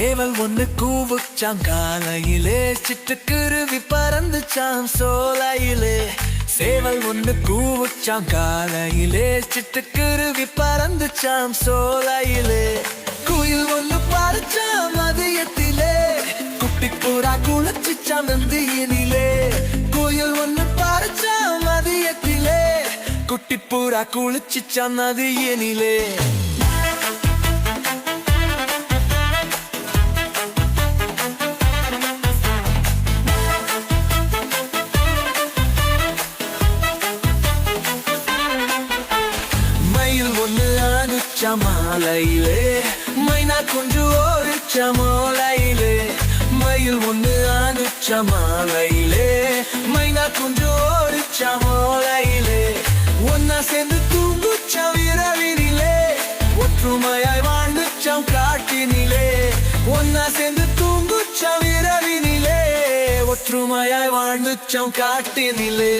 சேவல் ஒண்ணு கூவுச்சான் காலையிலே சிட்டுக்குருவி பறந்துச்சான் சோலையிலே. சேவல் ஒண்ணு கூவுச்சான் காலையிலே சிட்டுக்குருவி பறந்துச்சான் சோலையிலே. குயில் ஒண்ணு பறிச்சாம் மதியத்திலே. குட்டி பூரா குளிச்சுச்சான் நந்தியினிலே. குயில் ஒண்ணு பறிச்சாம் மதியத்திலே. குட்டி பூரா குளிச்சுச்சான் நதியினிலே. ஆணுச்ச மாலையிலே மைனா குஞ்சு ஓரிச்ச மாலையிலே மயில் ஒன்று ஆணுச்ச மாலையிலே மைனா குஞ்சு ஓரிச்ச மாலையிலே ஒன்னா சேர்ந்து தூங்குச்ச விரவினிலே ஒற்றுமையாய் வாழ்ந்துச்சம் காட்டினிலே ஒன்னா சேர்ந்து தூங்குச்ச விரவினிலே ஒற்றுமையாய் வாழ்ந்துச்சம் காட்டினிலே.